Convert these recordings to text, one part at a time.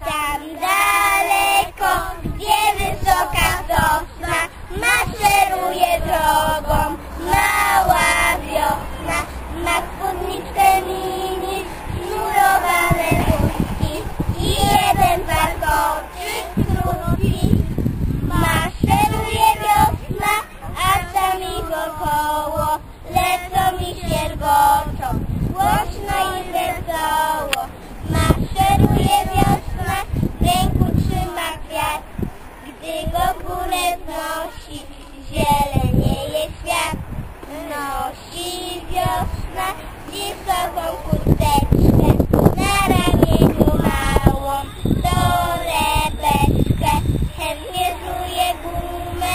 Dum dum. W górę wnosi, zielenieje świat. Nosi wiosna wysoką chusteczkę, na ramieniu małą torebeczkę. Chętnie żuje gumę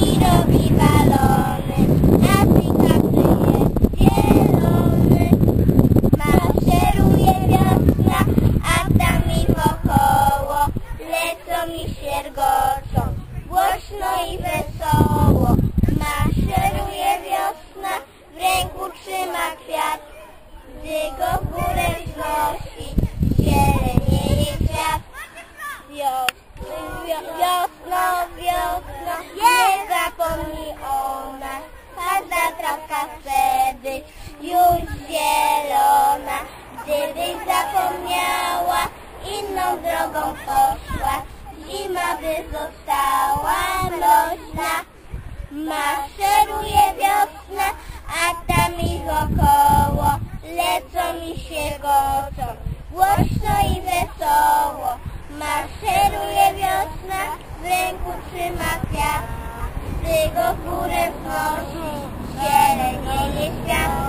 i robi balony, a ty jest zielony. Maszeruje wiosna, a tam ich wokoło lecą i siergoczą, głośno i wesoło. Maszeruje wiosna, w ręku trzyma kwiat, gdy go w górę wznosi, zielenieje świat. Wiosno, wiosno, wiosno, nie zapomnij o nas, każda trawka chce już zielona. Gdybyś zapomniała, inną drogą poszła, zima by została mroźna. Maszeruje wiosna, a tam ich około lecą i się gocą, głośno i wesoło. Maszeruje wiosna, w ręku trzyma kwiat, z tego górę wnoszą zielenieje świat.